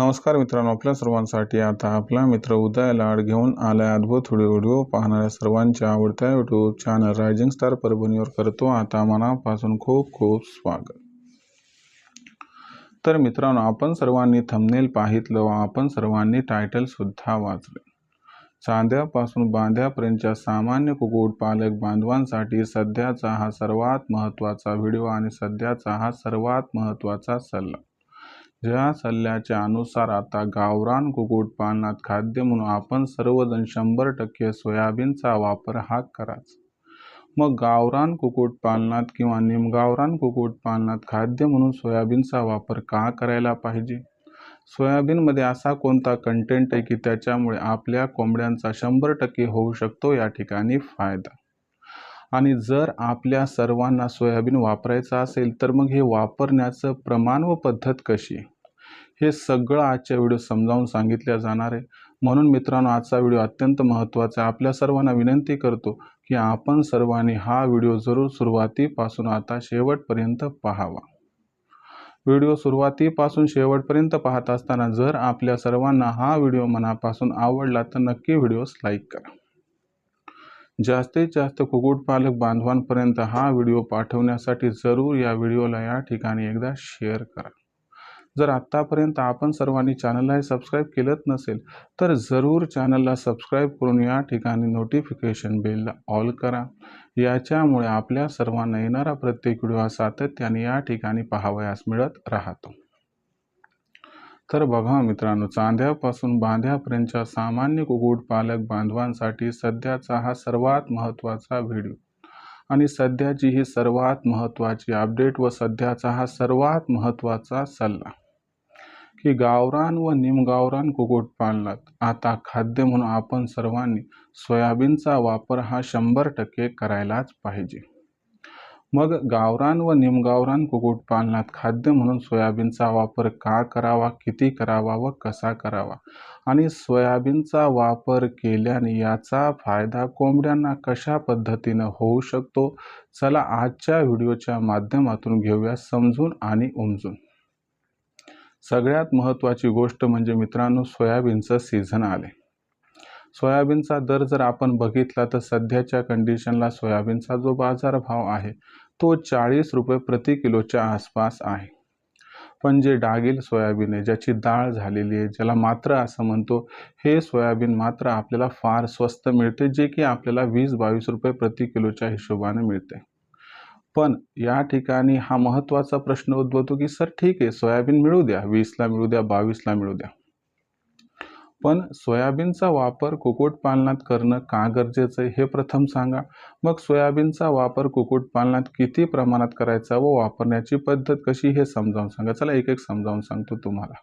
नमस्कार मित्रांनो आपल्या सर्वांसाठी आता आपला मित्र उदय लाड घेऊन आलाय अद्भुत व्हिडिओ व्हिडिओ पाहणाऱ्या सर्वांच्या आवडत्या यूट्यूब चॅनल रायझिंग स्टार परभणीवर करतो आता मनापासून खूप खूप स्वागत. तर मित्रांनो आपण सर्वांनी थंबनेल पाहितलं व आपण सर्वांनी टायटलसुद्धा वाचले. चांद्यापासून बांध्यापर्यंतच्या सामान्य कुक्कुटपालक बांधवांसाठी सध्याचा हा सर्वात महत्त्वाचा व्हिडिओ आणि सध्याचा हा सर्वात महत्त्वाचा सल्ला. ज्या सल्ल्याच्या अनुसार आता गावरान कुक्कुटपालनात खाद्य म्हणून आपण सर्वजण शंभर टक्के सोयाबीनचा वापर हा कराच. मग गावरान कुक्कुटपालनात किंवा निमगावरान कुक्कुटपालनात खाद्य म्हणून सोयाबीनचा वापर का करायला पाहिजे? सोयाबीनमध्ये असा कोणता कंटेंट आहे की त्याच्यामुळे आपल्या कोंबड्यांचा शंभर टक्के होऊ शकतो? या ठिकाणी फायदा आणि जर आपल्या सर्वांना सोयाबीन वापरायचं असेल तर मग हे वापरण्याचं प्रमाण व पद्धत कशी? हे सगळं आजच्या व्हिडिओ समजावून सांगितल्या जाणार आहे. म्हणून मित्रांनो आजचा व्हिडिओ अत्यंत महत्त्वाचा आहे. आपल्या सर्वांना विनंती करतो की आपण सर्वांनी हा व्हिडिओ जरूर सुरुवातीपासून आता शेवटपर्यंत पाहावा. व्हिडिओ सुरुवातीपासून शेवटपर्यंत पाहत असताना जर आपल्या सर्वांना हा व्हिडिओ मनापासून आवडला तर नक्की व्हिडिओस लाईक करा. जास्तीत जास्त कुक्कुटपालक बांधवांपर्यंत हा व्हिडिओ पाठवण्यासाठी जरूर या व्हिडिओला या ठिकाणी एकदा शेअर करा. जर आत्तापर्यंत आपण सर्वांनी चॅनलला सबस्क्राईब केलंच नसेल तर जरूर चॅनलला सबस्क्राईब करून या ठिकाणी नोटिफिकेशन बेलला ऑल करा. याच्यामुळे आपल्या सर्वांना येणारा प्रत्येक व्हिडिओ हा सातत्याने या ठिकाणी पाहावयास मिळत राहतो. तर बघा मित्रांनो चांद्यापासून बांध्यापर्यंतच्या सामान्य कुक्कुटपालक बांधवांसाठी सध्याचा हा सर्वात महत्त्वाचा व्हिडिओ. आणि सध्याची ही सर्वात महत्त्वाची अपडेट व सध्याचा हा सर्वात महत्त्वाचा सल्ला. की गावरान व निमगावरान कुक्कुटपालनात आता खाद्य म्हणून आपण सर्वांनी सोयाबीनचा वापर हा शंभर टक्के करायलाच पाहिजे. मग गावरान व निमगावरान कुक्कुटपालनात खाद्य म्हणून सोयाबीनचा वापर का करावा किती करावा व कसा करावा? आणि सोयाबीनचा वापर केल्याने याचा फायदा कोंबड्यांना कशा पद्धतीनं होऊ शकतो? चला आजच्या व्हिडिओच्या माध्यमातून घेऊया समजून आणि उमजून. सगळ्यात महत्त्वाची गोष्ट म्हणजे मित्रांनो सोयाबीनचं सीझन आले. सोयाबीनचा दर जर आपण बघितला तर सध्याच्या कंडिशनला सोयाबीनचा जो बाजारभाव आहे तो चाळीस रुपये प्रति किलोच्या आसपास आहे. पण जे डागील सोयाबीन आहे ज्याची डाळ झालेली आहे ज्याला मात्र असं म्हणतो हे सोयाबीन मात्र आपल्याला फार स्वस्त मिळते जे की आपल्याला वीस बावीस रुपये प्रति किलोच्या हिशोबाने मिळते. पण या ठिकाणी हा महत्त्वाचा प्रश्न उद्भवतो की सर ठीक आहे सोयाबीन मिळू द्या वीसला मिळू द्या बावीसला मिळू द्या. पण सोयाबीनचा वापर कुक्कुटपालनात करणं का गरजेचं आहे हे प्रथम सांगा. मग सोयाबीनचा वापर कुक्कुटपालनात किती प्रमाणात करायचा व वापरण्याची पद्धत कशी हे समजावून सांगा. चला एक एक समजावून सांगतो तुम्हाला.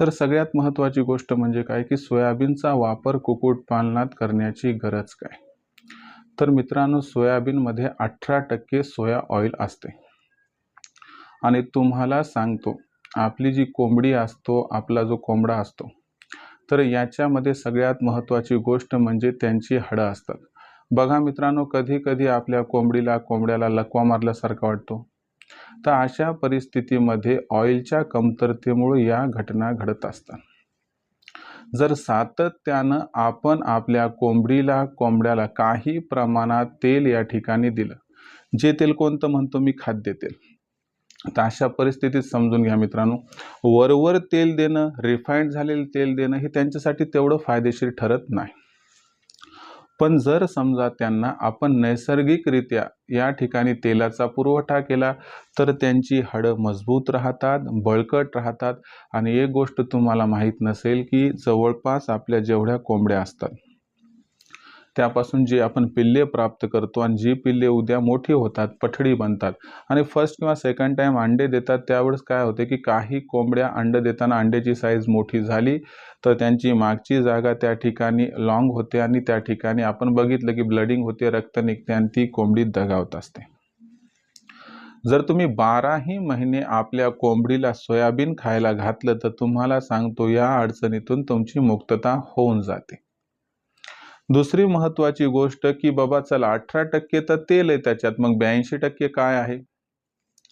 तर सगळ्यात महत्त्वाची गोष्ट म्हणजे काय की सोयाबीनचा वापर कुक्कुटपालनात करण्याची गरज काय? तर मित्रांनो सोयाबीनमध्ये अठरा टक्के सोया ऑइल असते. आणि तुम्हाला सांगतो आपली जी कोंबडी असतो आपला जो कोंबडा असतो तर याच्यामध्ये सगळ्यात महत्त्वाची गोष्ट म्हणजे त्यांची हाडं असतात. बघा मित्रांनो कधी कधी आपल्या कोंबडीला कोंबड्याला लकवा मारल्यासारखा वाटतो. तर अशा परिस्थितीमध्ये ऑइलच्या कमतरतेमुळे या घटना घडत असतात. जर सातत्यानं आपण आपल्या कोंबडीला कोंबड्याला काही प्रमाणात तेल या ठिकाणी दिलं जे तेल कोणतं म्हणतो मी? खाद्य तेल. तर अशा परिस्थितीत समजून घ्या मित्रांनो. वरवर तेल देणं रिफाईंड झालेलं तेल देणं हे त्यांच्यासाठी तेवढं फायदेशीर ठरत नाही. पण जर समजा त्यांना आपण नैसर्गिकरित्या या ठिकाणी तेलाचा पुरवठा केला तर त्यांची हाडं मजबूत राहतात बळकट राहतात. आणि एक गोष्ट तुम्हाला माहीत नसेल की जवळपास आपल्या जेवढ्या कोंबड्या असतात त्यापासून जे आपण पिल्ले प्राप्त करतो आणि जी पिल्ले उद्या मोठी होतात पठडी बनतात आणि फर्स्ट किंवा सेकंड टाईम अंडे देतात त्यावेळेस काय होते की काही कोंबड्या अंडे देताना अंड्याची साईज मोठी झाली तर त्यांची मागची जागा त्या ठिकाणी लॉंग होते आणि त्या ठिकाणी आपण बघितलं की ब्लडिंग होते रक्त निघते आणि ती कोंबडी दगावत असते. जर तुम्ही बाराही महिने आपल्या कोंबडीला सोयाबीन खायला घातलं तर तुम्हाला सांगतो या अडचणीतून तुमची मुक्तता होऊन जाते. दुसरी महत्त्वाची गोष्ट की बाबा चला अठरा टक्के तर तेल आहे त्याच्यात. मग ब्याऐंशी टक्के काय आहे?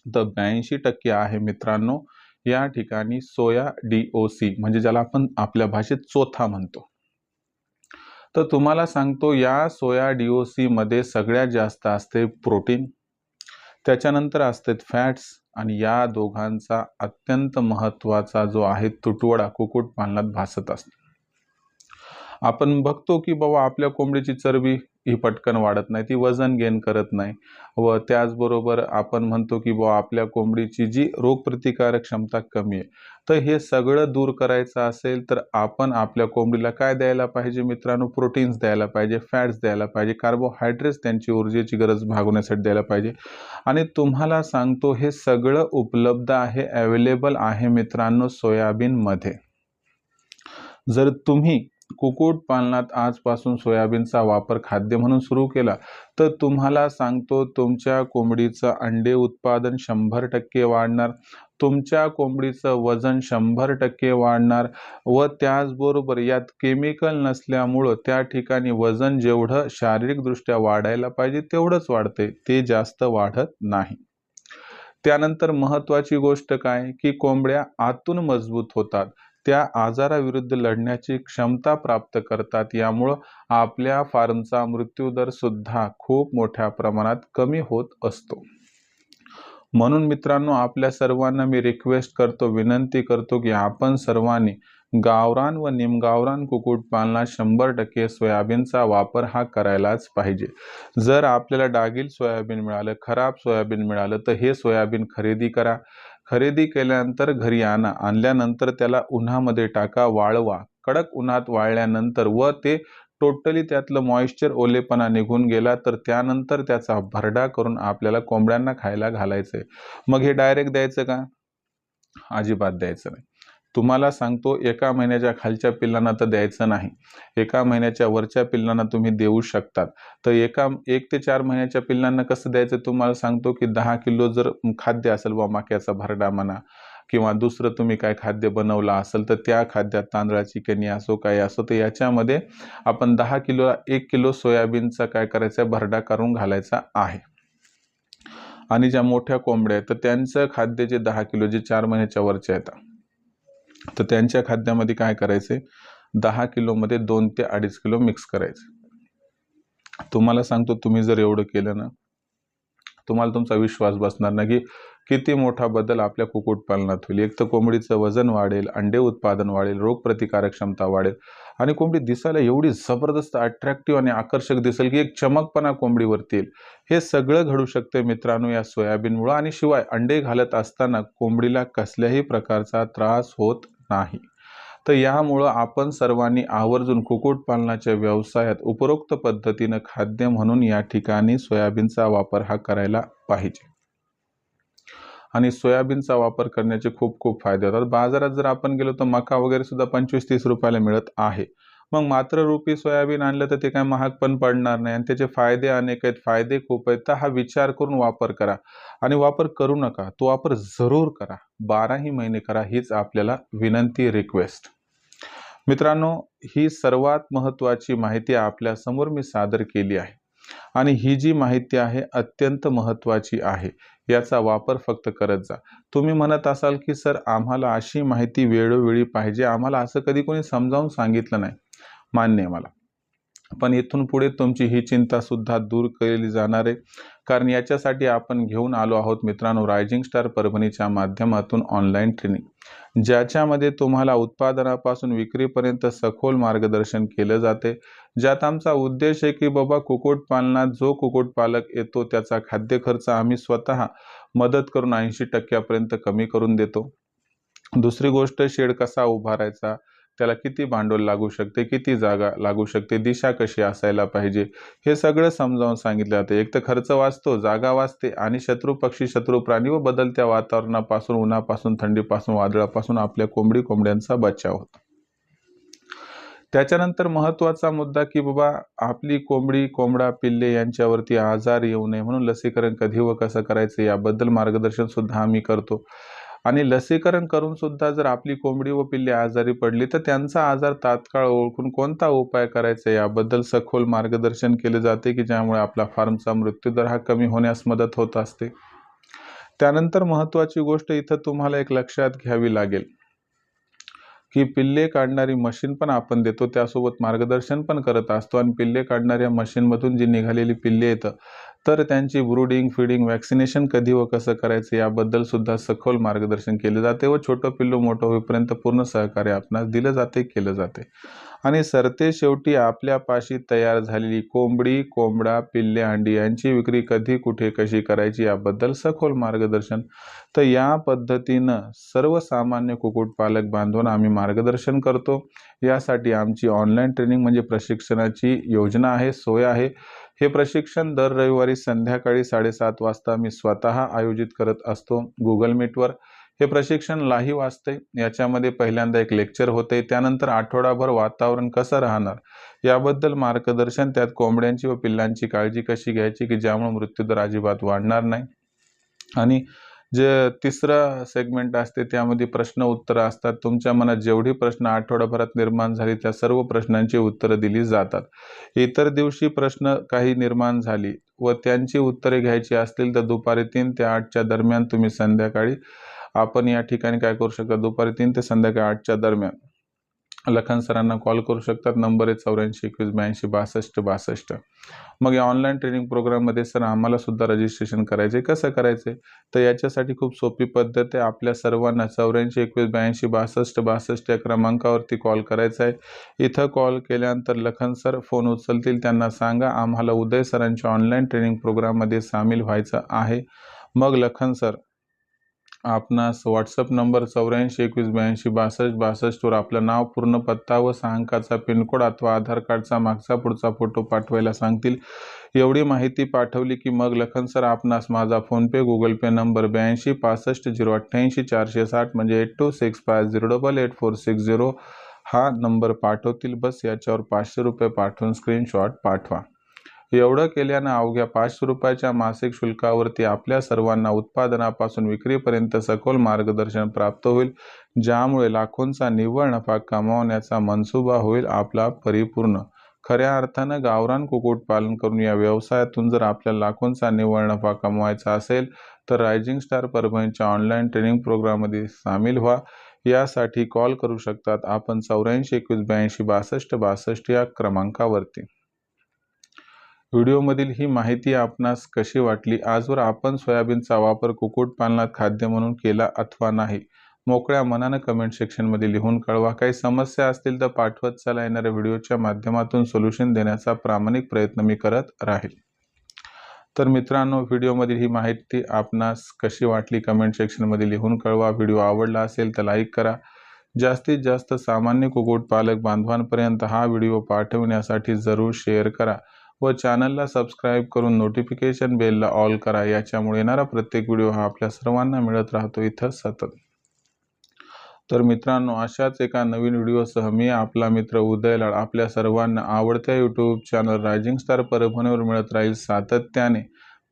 तर ब्याऐंशी टक्के आहे मित्रांनो या ठिकाणी सोया डी ओ सी म्हणजे ज्याला आपण आपल्या भाषेत चोथा म्हणतो. तर तुम्हाला सांगतो या सोया डी ओ सगळ्यात जास्त असते प्रोटीन त्याच्यानंतर असतात फॅट्स आणि या दोघांचा अत्यंत महत्त्वाचा जो आहे तुटवडा कुक्कुटपालनात भासत असतो. आपण बघतो की बाबा आपल्या कोंबडीची चरबी ही पटकन वाढत नाही ती वजन गेन करत नाही. व त्याचबरोबर आपण म्हणतो की बुवा आपल्या कोंबडीची जी रोगप्रतिकारक क्षमता कमी आहे तर हे सगळं दूर करायचं असेल तर आपण आपल्या कोंबडीला काय द्यायला पाहिजे मित्रांनो? प्रोटीन्स द्यायला पाहिजे फॅट्स द्यायला पाहिजे कार्बोहायड्रेट्स त्यांची ऊर्जेची गरज भागवण्यासाठी द्यायला पाहिजे. आणि तुम्हाला सांगतो हे सगळं उपलब्ध आहे अवेलेबल आहे मित्रांनो सोयाबीनमध्ये. जर तुम्ही कुक्कुटपालनात आजपासून सोयाबीनचा वापर खाद्य म्हणून सुरू केला. तर तुम्हाला सांगतो तुमच्या कोंबडीचं अंडे उत्पादन शंभर टक्के वाढणार. तुमच्या कोंबडीचं वजन शंभर टक्के वाढणार व त्याचबरोबर यात केमिकल नसल्यामुळं त्या ठिकाणी वजन जेवढं शारीरिकदृष्ट्या वाढायला पाहिजे तेवढंच वाढते ते जास्त वाढत नाही. त्यानंतर महत्त्वाची गोष्ट काय? की कोंबड्या आतून मजबूत होतात. त्या आजाराविरुद्ध लढण्याची क्षमता प्राप्त करतात. यामुळं आपल्या फार्मचा मृत्यूदर सुद्धा खूप मोठ्या प्रमाणात कमी होत असतो. म्हणून मित्रांनो आपल्या सर्वांना मी रिक्वेस्ट करतो विनंती करतो की आपण सर्वांनी गावरान व निमगावरान कुक्कुटपालनात शंभर टक्के सोयाबीनचा वापर हा करायलाच पाहिजे. जर आपल्याला डागील सोयाबीन मिळालं खराब सोयाबीन मिळालं तर हे सोयाबीन खरेदी करा. खरेदी केल्यानंतर घरी आणा आणल्यानंतर त्याला उन्हामध्ये टाका वाळवा. कडक उन्हात वाळल्यानंतर व ते टोटली त्यातलं मॉइश्चर ओलेपणा निघून गेला तर त्यानंतर त्याचा भरडा करून आपल्याला कोंबड्यांना खायला घालायचं आहे मग हे डायरेक्ट द्यायचं का? अजिबात द्यायचं नाही. तुम्हाला सांगतो एका महिन्याच्या खालच्या पिल्लांना तर द्यायचं नाही. एका महिन्याच्या वरच्या पिल्लांना तुम्ही देऊ शकतात. तर एका एक ते चार महिन्याच्या पिल्लांना कसं द्यायचं? तुम्हाला सांगतो की दहा किलो जर खाद्य असेल वा माक्याचा भरडा म्हणा किंवा दुसरं तुम्ही काय खाद्य बनवलं असेल तर त्या खाद्यात तांदळाची कणी असो काय असो तर याच्यामध्ये आपण दहा किलो एक किलो सोयाबीनचा काय करायचा? भरडा करून घालायचा आहे. आणि ज्या मोठ्या कोंबड्या आहेत तर त्यांचं खाद्य जे दहा किलो जे चार महिन्याच्या वरचे येतात तर त्यांच्या खाद्यामध्ये काय करायचे? दहा किलोमध्ये दोन ते अडीच किलो मिक्स करायचे. तुम्हाला सांगतो तुम्ही जर एवढं केलं ना तुम्हाला तुमचा विश्वास बसणार नाही की किती मोठा बदल आपल्या कुक्कुटपालनात होईल. एक तर कोंबडीचं वजन वाढेल अंडे उत्पादन वाढेल रोगप्रतिकारक क्षमता वाढेल आणि कोंबडी दिसायला एवढी जबरदस्त अट्रॅक्टिव्ह आणि आकर्षक दिसेल की एक चमकपणा कोंबडीवरती येईल. हे सगळं घडू शकते मित्रांनो या सोयाबीनमुळं आणि शिवाय अंडे घालत असताना कोंबडीला कसल्याही प्रकारचा त्रास होत नाही. तर यामुळं आपण सर्वांनी आवर्जून कुक्कुटपालनाच्या व्यवसायात उपरोक्त पद्धतीनं खाद्य म्हणून या ठिकाणी सोयाबीनचा वापर हा करायला पाहिजे. आणि सोयाबीनचा वापर करण्याचे खूप खूप फायदे होतात. बाजारात जर आपण गेलो तर मका वगैरे सुद्धा पंचवीस तीस रुपयाला मिळत आहे. मग मात्र रुपी सोयाबीन आणलं तर ते काय महाग पण पडणार नाही आणि त्याचे फायदे अनेक आहेत. फायदे खूप आहेत. तर हा विचार करून वापर करा आणि वापर करू नका. तो वापर जरूर करा. बाराही महिने करा हीच आपल्याला विनंती रिक्वेस्ट मित्रांनो ही सर्वात महत्त्वाची माहिती आपल्यासमोर मी सादर केली आहे. आणि ही जी माहिती आहे अत्यंत महत्त्वाची आहे. याचा वापर फक्त करत जा. तुम्ही म्हणत असाल की सर आम्हाला अशी माहिती वेळोवेळी पाहिजे. आम्हाला असं कधी कोणी समजावून सांगितलं नाही. मान्य आहे मला. पण इथून पुढे तुमची ही चिंता सुद्धा दूर केली जाणार आहे. कारण याच्यासाठी आपण घेऊन आलो आहोत मित्रांनो रायझिंग स्टार परभणीच्या माध्यमातून ऑनलाईन ट्रेनिंग ज्याच्यामध्ये तुम्हाला उत्पादनापासून विक्रीपर्यंत सखोल मार्गदर्शन केलं जाते. ज्यात आमचा उद्देश आहे की बाबा कुक्कुटपालनात जो कुक्कुटपालक येतो त्याचा खाद्य खर्च आम्ही स्वतः मदत करून ऐंशी टक्क्यापर्यंत कमी करून देतो. दुसरी गोष्ट शेड कसा उभारायचा? त्याला किती भांडवल लागू शकते किती जागा लागू शकते दिशा कशी असायला पाहिजे हे सगळं समजावून सांगितलं जाते. एक तर खर्च वाचतो जागा वाचते आणि शत्रू पक्षी शत्रू प्राणी व बदलत्या वातावरणापासून उन्हापासून थंडीपासून वादळापासून आपल्या कोंबडी कोंबड्यांचा बचाव होतो. त्याच्यानंतर महत्त्वाचा मुद्दा की बाबा आपली कोंबडी कोंबडा पिल्ले यांच्यावरती आजार येऊ नये म्हणून लसीकरण कधी व कसं करायचं याबद्दल मार्गदर्शन सुद्धा आम्ही करतो. आणि लसीकरण करून सुद्धा जर आपली कोंबडी व पिल्ले आजारी पडली तर त्यांचा आजार तात्काळ ओळखून कोणता उपाय करायचा? याबद्दल सखोल मार्गदर्शन केले जाते की ज्यामुळे आपला फार्मचा मृत्यूदर हा कमी होण्यास मदत होत असते. त्यानंतर महत्त्वाची गोष्ट इथं तुम्हाला एक लक्षात घ्यावी लागेल. की पिल्ले काढणारी मशीन पण आपण देतो त्यासोबत मार्गदर्शन पण करत असतो आणि पिल्ले काढणाऱ्या मशीनमधून जी निघालेली पिल्ले येतं तर त्यांची ब्रुडिंग फिडिंग वॅक्सिनेशन कधी व कसं करायचं याबद्दल सुद्धा सखोल मार्गदर्शन केले जाते व छोटं पिल्लू मोठं होईपर्यंत पूर्ण सहकार्य आपणास दिलं जाते केलं जाते. आणि सरते शेवटी आपल्यापाशी तयार झालेली कोंबडी कोंबडा पिल्ले अंडी यांची विक्री कधी कुठे कशी करायची याबद्दल सखोल मार्गदर्शन. तर या पद्धतीनं सर्वसामान्य कुक्कुटपालक बांधवांना आम्ही मार्गदर्शन करतो. यासाठी आमची ऑनलाईन ट्रेनिंग म्हणजे प्रशिक्षणाची योजना आहे सोय आहे. हे प्रशिक्षण दर रविवारी संध्याकाळी साडेसात वाजता मी स्वतः आयोजित करत असतो. गुगल मीटवर हे प्रशिक्षण लाईव्ह असते याच्यामध्ये पहिल्यांदा एक लेक्चर होते. त्यानंतर आठवडाभर वातावरण कसं राहणार? याबद्दल मार्गदर्शन त्यात कोंबड्यांची व पिल्लांची काळजी कशी घ्यायची की ज्यामुळे मृत्यूदर अजिबात वाढणार नाही? आणि जे तिसरं सेगमेंट असते त्यामध्ये प्रश्न उत्तरं असतात. तुमच्या मनात जेवढी प्रश्न आठवड्याभरात निर्माण झाली त्या सर्व प्रश्नांची उत्तरं दिली जातात. इतर दिवशी प्रश्न काही निर्माण झाली व त्यांची उत्तरे घ्यायची असतील तर दुपारी तीन ते आठच्या दरम्यान तुम्ही संध्याकाळी आपण या ठिकाणी काय करू शकता? दुपारी तीन ते संध्याकाळी आठच्या दरम्यान. लखन सरांना कॉल करू शकतात. नंबर आहे चौऱ्याऐंशी एकवीस ब्याऐंशी बासष्ट बासष्ट. मग या ऑनलाईन ट्रेनिंग प्रोग्राममध्ये सर आम्हाला सुद्धा रजिस्ट्रेशन करायचं आहे कसं करायचं आहे तर याच्यासाठी खूप सोपी पद्धत आहे. आपल्या सर्वांना चौऱ्याऐंशी एकवीस ब्याऐंशी बासष्ट बासष्ट या क्रमांकावरती कॉल करायचा आहे. इथं कॉल केल्यानंतर लखन सर फोन उचलतील. त्यांना सांगा आम्हाला उदय सरांच्या ऑनलाईन ट्रेनिंग प्रोग्राममध्ये सामील व्हायचं आहे. मग लखन सर आपणास व्हॉट्सअप नंबर चौऱ्याऐंशी एकवीस ब्याऐंशी बासष्ट बासष्टवर आपलं नाव पूर्ण पत्ता व सहा अंकाचा पिनकोड अथवा आधार कार्डचा मागचा पुढचा फोटो पाठवायला सांगतील. एवढी माहिती पाठवली की मग लखन सर आपणास माझा फोनपे गुगल पे नंबर ब्याऐंशी पासष्ट झिरो अठ्ठ्याऐंशी चारशे साठ म्हणजे eight two six five zero double eight four six zero हा नंबर पाठवतील. बस याच्यावर पाचशे रुपये पाठवून स्क्रीनशॉट पाठवा. एवढं केल्यानं अवघ्या पाचशे रुपयाच्या मासिक शुल्कावरती आपल्या सर्वांना उत्पादनापासून विक्रीपर्यंत सखोल मार्गदर्शन प्राप्त होईल ज्यामुळे लाखोंचा निव्वळ नफा कमावण्याचा मनसुबा होईल आपला परिपूर्ण. खऱ्या अर्थानं गावरान कुक्कुटपालन करून या व्यवसायातून जर आपल्याला लाखोंचा निव्वळ नफा कमवायचा असेल तर रायझिंग स्टार परभणीच्या ऑनलाईन ट्रेनिंग प्रोग्राममध्ये सामील व्हा. यासाठी कॉल करू शकतात आपण चौऱ्याऐंशी एकवीस ब्याऐंशी बासष्ट बासष्ट या क्रमांकावरती. व्हिडिओमधील ही माहिती आपणास कशी वाटली? आजवर आपण सोयाबीनचा वापर कुक्कुटपालनात खाद्य म्हणून केला अथवा नाही? मोकळ्या मनानं कमेंट सेक्शनमध्ये लिहून कळवा. काही समस्या असतील तर पाठवत चला येणाऱ्या व्हिडिओच्या माध्यमातून सोल्युशन देण्याचा प्रामाणिक प्रयत्न मी करत राहील. तर मित्रांनो व्हिडिओमधील ही माहिती आपणास कशी वाटली कमेंट सेक्शनमध्ये लिहून कळवा. व्हिडिओ आवडला असेल तर लाईक करा. जास्तीत जास्त सामान्य कुक्कुटपालक बांधवांपर्यंत हा व्हिडिओ पाठवण्यासाठी जरूर शेअर करा. व चॅनलला सबस्क्राईब करून नोटिफिकेशन बेलला ऑल करा. याच्यामुळे येणारा प्रत्येक व्हिडिओ हा आपल्या सर्वांना मिळत राहतो. इथं सतत. तर मित्रांनो अशाच एका नवीन व्हिडिओसह मी आपला मित्र उदय लाड आपल्या सर्वांना आवडत्या यूट्यूब चॅनल रायझिंग स्टार परभणीवर मिळत राहील सातत्याने.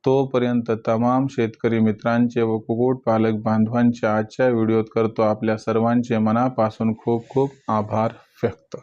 तोपर्यंत तमाम शेतकरी मित्रांचे व कुक्कुटपालक बांधवांचे आजच्या व्हिडिओत करतो आपल्या सर्वांचे मनापासून खूप खूप आभार व्यक्त.